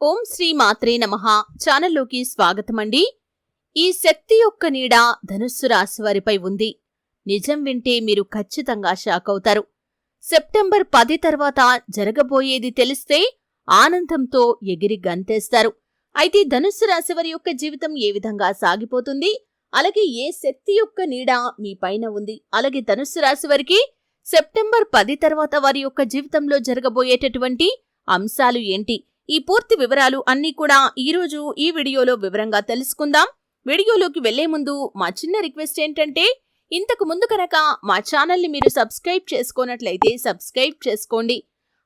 ఓం శ్రీ మాత్రే నమః. ఛానల్లోకి స్వాగతమండి. ఈ శక్తి యొక్క నీడ ధనుస్సు రాశి వారిపై ఉంది. నిజం వింటే మీరు ఖచ్చితంగా షాక్ అవుతారు. సెప్టెంబర్ పది తర్వాత జరగబోయేది తెలిస్తే ఆనందంతో ఎగిరి గంతేస్తారు. అయితే ధనుస్సు రాశి వారి యొక్క జీవితం ఏ విధంగా సాగిపోతుంది? అలాగే ఏ శక్తి యొక్క నీడ మీ పైన ఉంది? అలాగే ధనుస్సు రాశి వారికి సెప్టెంబర్ పది తర్వాత వారి యొక్క జీవితంలో జరగబోయేటటువంటి అంశాలు ఏంటి? ఈ పూర్తి వివరాలు అన్నీ కూడా ఈరోజు ఈ వీడియోలో వివరంగా తెలుసుకుందాం. వీడియోలోకి వెళ్ళే ముందు మా చిన్న రిక్వెస్ట్ ఏంటంటే ఇంతకు ముందు కనుక మా ఛానల్ని మీరు సబ్స్క్రైబ్ చేసుకోనట్లయితే సబ్స్క్రైబ్ చేసుకోండి.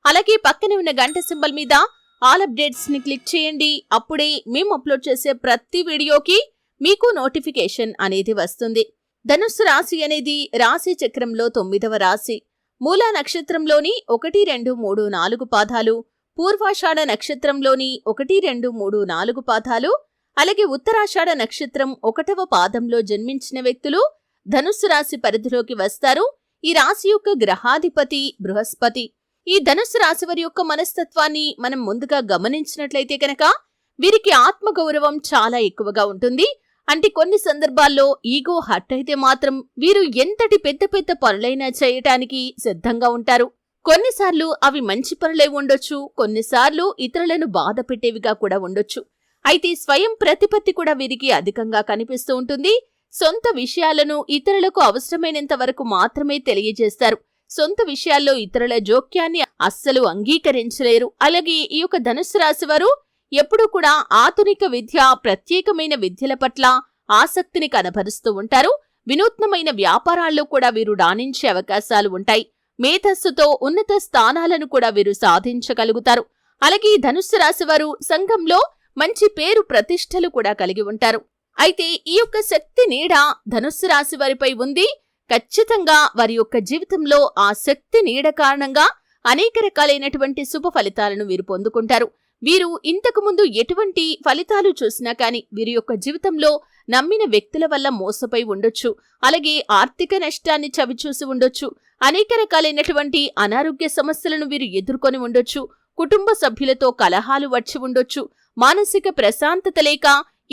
అలాగే పక్కనే ఉన్న గంట సింబల్ మీద ఆల్ అప్డేట్స్ని క్లిక్ చేయండి. అప్పుడే మేము అప్లోడ్ చేసే ప్రతి వీడియోకి మీకు నోటిఫికేషన్ అనేది వస్తుంది. ధనుస్సు రాశి అనేది రాశి చక్రంలో తొమ్మిదవ రాశి. మూలా నక్షత్రంలోని ఒకటి రెండు మూడు నాలుగు పాదాలు పూర్వాషాఢ నక్షత్రంలోని ఒకటి రెండు మూడు నాలుగు పాదాలు అలాగే ఉత్తరాషాఢ నక్షత్రం ఒకటవ పాదంలో జన్మించిన వ్యక్తులు ధనుస్సు రాశి పరిధిలోకి వస్తారు. ఈ రాశి యొక్క గ్రహాధిపతి బృహస్పతి. ఈ ధనుస్సు రాశి వారి యొక్క మనస్తత్వాన్ని మనం ముందుగా గమనించినట్లయితే కనుక వీరికి ఆత్మగౌరవం చాలా ఎక్కువగా ఉంటుంది. అంటే కొన్ని సందర్భాల్లో ఈగో హట్ అయితే మాత్రం వీరు ఎంతటి పెద్ద పెద్ద పనులైనా చేయటానికి సిద్ధంగా ఉంటారు. కొన్నిసార్లు అవి మంచి పనులై ఉండొచ్చు కొన్నిసార్లు ఇతరులను బాధ పెట్టేవిగా కూడా ఉండొచ్చు. అయితే స్వయం ప్రతిపత్తి కూడా వీరికి అధికంగా కనిపిస్తూ ఉంటుంది. సొంత విషయాలను ఇతరులకు అవసరమైనంత వరకు మాత్రమే తెలియజేస్తారు. సొంత విషయాల్లో ఇతరుల జోక్యాన్ని అస్సలు అంగీకరించలేరు. అలాగే ఈ యొక్క ధనుసు రాశి వారు ఎప్పుడూ కూడా ఆధునిక విద్య ప్రత్యేకమైన విద్యల పట్ల ఆసక్తిని కనబరుస్తూ ఉంటారు. వినూత్నమైన వ్యాపారాల్లో కూడా వీరు రాణించే అవకాశాలు ఉంటాయి. మేధస్సుతో ఉన్నత స్థానాలను కూడా వీరు సాధించగలుగుతారు. అలాగే ఈ ధనుస్సు రాశి వారు సంఘంలో మంచి పేరు ప్రతిష్టలు కూడా కలిగి ఉంటారు. అయితే ఈ యొక్క శక్తి నీడ ధనుస్సు రాశి వారిపై ఉంది. ఖచ్చితంగా వారి యొక్క జీవితంలో ఆ శక్తి నీడ కారణంగా అనేక రకాలైనటువంటి శుభ ఫలితాలను వీరు పొందుకుంటారు. వీరు ఇంతకు ముందు ఎటువంటి ఫలితాలు చూసినా కాని వీరి యొక్క జీవితంలో నమ్మిన వ్యక్తుల వల్ల మోసపై ఉండొచ్చు. అలాగే ఆర్థిక నష్టాన్ని చవిచూసి ఉండొచ్చు. అనేక రకాలైనటువంటి అనారోగ్య సమస్యలను వీరు ఎదుర్కొని ఉండొచ్చు. కుటుంబ సభ్యులతో కలహాలు వచ్చి ఉండొచ్చు. మానసిక ప్రశాంతత లేక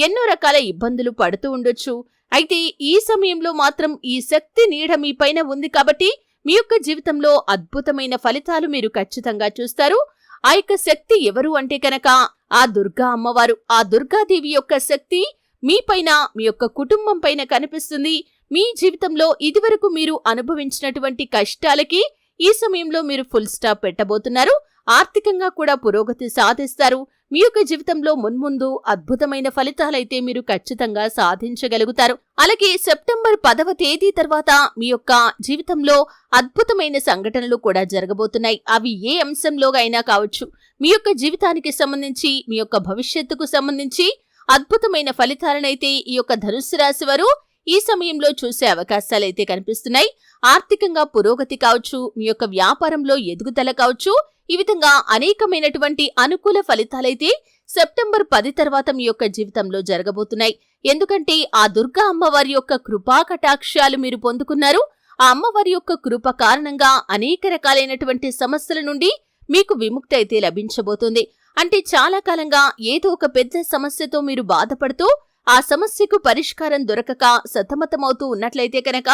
ఎన్నో రకాల ఇబ్బందులు పడుతూ ఉండొచ్చు. అయితే ఈ సమయంలో మాత్రం ఈ శక్తి నీడ మీ పైన ఉంది కాబట్టి మీ యొక్క జీవితంలో అద్భుతమైన ఫలితాలు మీరు ఖచ్చితంగా చూస్తారు. ఆ యొక్క శక్తి ఎవరు అంటే కనుక ఆ దుర్గా అమ్మవారు. ఆ దుర్గాదేవి యొక్క శక్తి మీ పైన మీ యొక్క కుటుంబం పైన కనిపిస్తుంది. మీ జీవితంలో ఇదివరకు మీరు అనుభవించినటువంటి కష్టాలకి ఈ సమయంలో మీరు ఫుల్ స్టాప్ పెట్టబోతున్నారు. ఆర్థికంగా కూడా పురోగతి సాధిస్తారు. మీ యొక్క జీవితంలో మున్ముందు అద్భుతమైన ఫలితాలైతే మీరు ఖచ్చితంగా సాధించగలుగుతారు. అలాగే సెప్టెంబర్ పదవ తేదీ తర్వాత మీ యొక్క జీవితంలో అద్భుతమైన సంఘటనలు కూడా జరగబోతున్నాయి. అవి ఏ అంశంలో అయినా కావచ్చు. మీ యొక్క జీవితానికి సంబంధించి మీ యొక్క భవిష్యత్తుకు సంబంధించి అద్భుతమైన ఫలితాలనైతే ఈ యొక్క ధనుస్సు రాశి వారు ఈ సమయంలో చూసే అవకాశాలైతే కనిపిస్తున్నాయి. ఆర్థికంగా పురోగతి కావచ్చు మీ యొక్క వ్యాపారంలో ఎదుగుదల కావచ్చు ఈ విధంగా అనేకమైనటువంటి అనుకూల ఫలితాలైతే సెప్టెంబర్ పది తర్వాత మీ యొక్క జీవితంలో జరగబోతున్నాయి. ఎందుకంటే ఆ దుర్గా అమ్మవారి యొక్క కృపా కటాక్షాలు మీరు పొందుకున్నారు. ఆ అమ్మవారి యొక్క కృప కారణంగా అనేక రకాలైనటువంటి సమస్యల నుండి మీకు విముక్తి అయితే లభించబోతుంది. అంటే చాలా కాలంగా ఏదో ఒక పెద్ద సమస్యతో మీరు బాధపడుతూ ఆ సమస్యకు పరిష్కారం దొరకక సతమతమవుతూ ఉన్నట్లయితే కనుక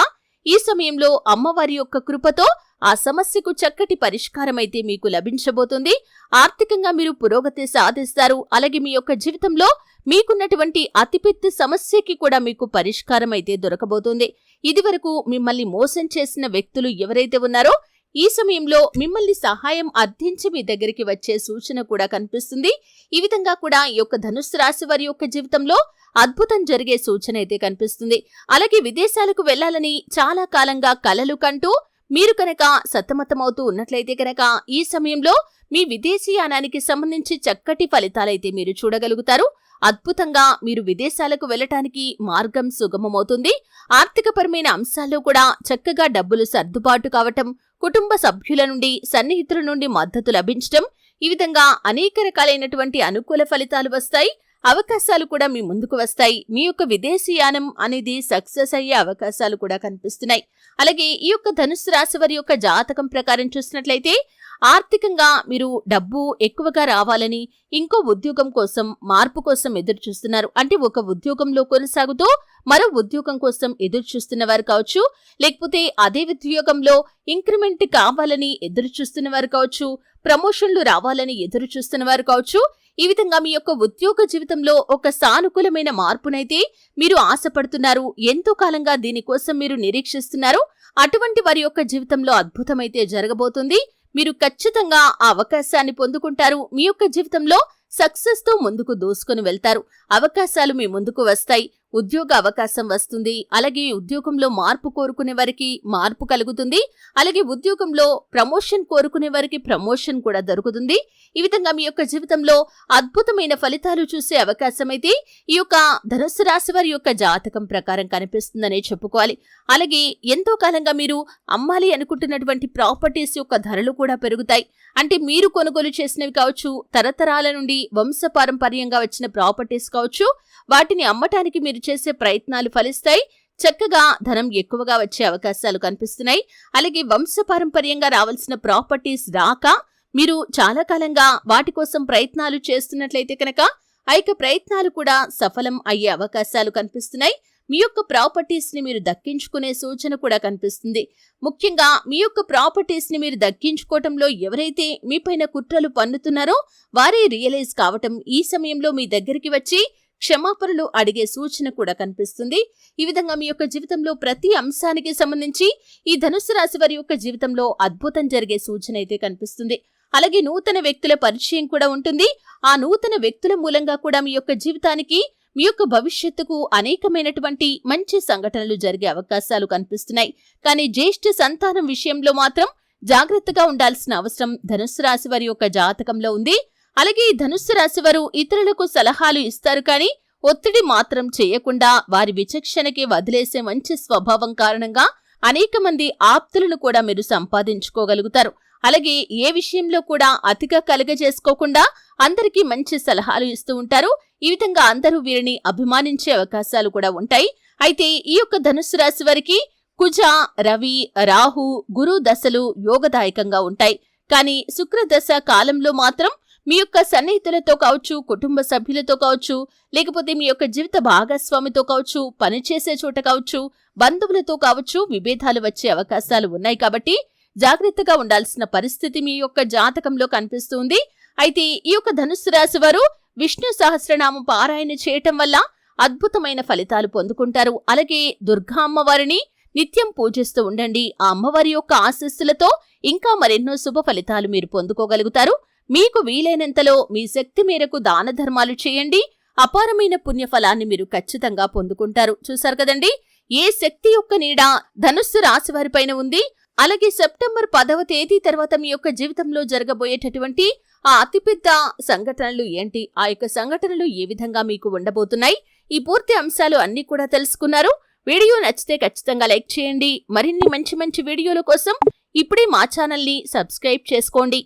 ఈ సమయంలో అమ్మవారి యొక్క కృపతో ఆ సమస్యకు చక్కటి పరిష్కారం అయితే మీకు లభించబోతుంది. ఆర్థికంగా మీరు పురోగతి సాధిస్తారు. అలాగే మీ యొక్క జీవితంలో మీకున్నటువంటి అతిపెద్ద సమస్యకి కూడా మీకు పరిష్కారం అయితే దొరకబోతుంది. ఇదివరకు మిమ్మల్ని మోసం చేసిన వ్యక్తులు ఎవరైతే ఉన్నారో ఈ సమయంలో మిమ్మల్ని సహాయం అర్థించి మీ దగ్గరికి వచ్చే సూచన కూడా కనిపిస్తుంది. ఈ విధంగా కూడా ఈ యొక్క ధనుస్సు రాశి వారి యొక్క జీవితంలో అద్భుతం జరిగే సూచన అయితే కనిపిస్తుంది. అలాగే విదేశాలకు వెళ్ళాలని చాలా కాలంగా కలలు కంటూ మీరు కనుక సతమతమవుతూ ఉన్నట్లయితే కనుక ఈ సమయంలో మీ విదేశీయానానికి సంబంధించి చక్కటి ఫలితాలైతే మీరు చూడగలుగుతారు. అద్భుతంగా మీరు విదేశాలకు వెళ్ళటానికి మార్గం సుగమమవుతుంది. ఆర్థికపరమైన అంశాల్లో కూడా చక్కగా డబ్బులు సర్దుబాటు కావటం కుటుంబ సభ్యుల నుండి సన్నిహితుల నుండి మద్దతు లభించటం ఈ విధంగా అనేక రకాలైనటువంటి అనుకూల ఫలితాలు వస్తాయి. అవకాశాలు కూడా మీ ముందుకు వస్తాయి. మీ యొక్క విదేశీయానం అనేది సక్సెస్ అయ్యే అవకాశాలు కూడా కనిపిస్తున్నాయి. అలాగే ఈ యొక్క ధనుసు రాశి వారి యొక్క జాతకం ప్రకారం చూసినట్లయితే ఆర్థికంగా మీరు డబ్బు ఎక్కువగా రావాలని ఇంకో ఉద్యోగం కోసం మార్పు కోసం ఎదురు చూస్తున్నారు అంటే ఒక ఉద్యోగంలో కొనసాగుతూ మరో ఉద్యోగం కోసం ఎదురు చూస్తున్న వారు కావచ్చు లేకపోతే అదే ఉద్యోగంలో ఇంక్రిమెంట్ కావాలని ఎదురు చూస్తున్న వారు కావచ్చు ప్రమోషన్లు రావాలని ఎదురు చూస్తున్న వారు కావచ్చు ఈ విధంగా మీ యొక్క ఉద్యోగ జీవితంలో ఒక సానుకూలమైన మార్పునైతే మీరు ఆశపడుతున్నారు. ఎంతో కాలంగా దీనికోసం మీరు నిరీక్షిస్తున్నారు. అటువంటి వారి యొక్క జీవితంలో అద్భుతమైతే జరగబోతుంది. మీరు ఖచ్చితంగా ఆ అవకాశాన్ని పొందుకుంటారు. మీ యొక్క జీవితంలో సక్సెస్తో ముందుకు దూసుకుని వెళ్తారు. అవకాశాలు మీ ముందుకు వస్తాయి. ఉద్యోగ అవకాశం వస్తుంది. అలాగే ఉద్యోగంలో మార్పు కోరుకునే వారికి మార్పు కలుగుతుంది. అలాగే ఉద్యోగంలో ప్రమోషన్ కోరుకునే వారికి ప్రమోషన్ కూడా దొరుకుతుంది. ఈ విధంగా మీ యొక్క జీవితంలో అద్భుతమైన ఫలితాలు చూసే అవకాశం అయితే ఈ యొక్క ధనుస్సు రాశి వారి యొక్క జాతకం ప్రకారం కనిపిస్తుందనే చెప్పుకోవాలి. అలాగే ఎంతో కాలంగా మీరు అమ్మాలి అనుకుంటున్నటువంటి ప్రాపర్టీస్ యొక్క ధరలు కూడా పెరుగుతాయి. అంటే మీరు కొనుగోలు చేసినవి కావచ్చు తరతరాల నుండి వంశపారంపర్యంగా వచ్చిన ప్రాపర్టీస్ కావచ్చు వాటిని అమ్మటానికి మీరు చేసే ప్రయత్నాలు ఫలిస్తాయి. చక్కగా ధనం ఎక్కువగా వచ్చే అవకాశాలు కనిపిస్తున్నాయి. అలాగే వంశపారంపర్యంగా రావాల్సిన ప్రాపర్టీస్ రాక మీరు చాలా కాలంగా వాటి కోసం ప్రయత్నాలు చేస్తున్నట్లయితే కనుక ఐక ప్రయత్నాలు కూడా సఫలం అయ్యే అవకాశాలు కనిపిస్తున్నాయి. మీ యొక్క ప్రాపర్టీస్ని మీరు దక్కించుకునే సూచన కూడా కనిపిస్తుంది. ముఖ్యంగా మీ యొక్క ప్రాపర్టీస్ని మీరు దక్కించుకోవటంలో ఎవరైతే మీపైన కుట్రలు పన్నుతున్నారో వారే రియలైజ్ కావటం ఈ సమయంలో మీ దగ్గరికి వచ్చి క్షమాపణలు అడిగే సూచన కూడా కనిపిస్తుంది. ఈ విధంగా మీ యొక్క జీవితంలో ప్రతి అంశానికి సంబంధించి ఈ ధనుసు రాశి వారి యొక్క జీవితంలో అద్భుతం జరిగే సూచన అయితే కనిపిస్తుంది. అలాగే నూతన వ్యక్తుల పరిచయం కూడా ఉంటుంది. ఆ నూతన వ్యక్తుల మూలంగా కూడా మీ యొక్క జీవితానికి మీ యొక్క భవిష్యత్తుకు అనేకమైనటువంటి మంచి సంఘటనలు జరిగే అవకాశాలు కనిపిస్తున్నాయి. కానీ జ్యేష్ఠ సంతానం విషయంలో మాత్రం జాగ్రత్తగా ఉండాల్సిన అవసరం ధనుసు రాశి వారి యొక్క జాతకంలో ఉంది. అలాగే ధనుస్సు రాశి వారు ఇతరులకు సలహాలు ఇస్తారు కానీ ఒత్తిడి మాత్రం చేయకుండా వారి విచక్షణకి వదిలేసే మంచి స్వభావం కారణంగా అనేక మంది ఆప్తులను కూడా మీరు సంపాదించుకోగలుగుతారు. అలాగే ఏ విషయంలో కూడా అతిగా కలుగజేసుకోకుండా అందరికీ మంచి సలహాలు ఇస్తూ ఉంటారు. ఈ విధంగా అందరూ వీరిని అభిమానించే అవకాశాలు కూడా ఉంటాయి. అయితే ఈ యొక్క ధనుసు రాశి వారికి కుజ రవి రాహు గురు దశలు యోగదాయకంగా ఉంటాయి. కానీ శుక్ర దశ కాలంలో మాత్రం మీ యొక్క సన్నిహితులతో కావచ్చు కుటుంబ సభ్యులతో కావచ్చు లేకపోతే మీ యొక్క జీవిత భాగస్వామితో కావచ్చు పనిచేసే చోట కావచ్చు బంధువులతో కావచ్చు విభేదాలు వచ్చే అవకాశాలు ఉన్నాయి కాబట్టి జాగ్రత్తగా ఉండాల్సిన పరిస్థితి మీ యొక్క జాతకంలో కనిపిస్తుంది. అయితే ఈ యొక్క ధనుస్సు రాశి వారు విష్ణు సహస్రనామం పారాయణ చేయటం వల్ల అద్భుతమైన ఫలితాలు పొందుకుంటారు. అలాగే దుర్గా అమ్మవారిని నిత్యం పూజిస్తూ ఉండండి. ఆ అమ్మవారి యొక్క ఆశస్సులతో ఇంకా మరెన్నో శుభ ఫలితాలు మీరు పొందుకోగలుగుతారు. మీకు వీలైనంతలో మీ శక్తి మేరకు దాన ధర్మాలు చేయండి. అపారమైన పుణ్యఫలాన్ని మీరు ఖచ్చితంగా పొందుకుంటారు. చూశారు కదండి? ఏ శక్తి యొక్క నీడ ధనుస్సు రాశి వారిపైన ఉంది. అలాగే సెప్టెంబర్ పదవ తేదీ తర్వాత మీ యొక్క జీవితంలో జరగబోయేటటువంటి ఆ అతిపెద్ద సంఘటనలు ఏంటి? ఆ యొక్క సంఘటనలు ఏ విధంగా మీకు ఉండబోతున్నాయి? ఈ పూర్తి అంశాలు అన్ని కూడా తెలుసుకున్నారు. వీడియో నచ్చితే ఖచ్చితంగా లైక్ చేయండి. మరిన్ని మంచి మంచి వీడియోల కోసం ఇప్పుడే మా ఛానల్ని సబ్స్క్రైబ్ చేసుకోండి.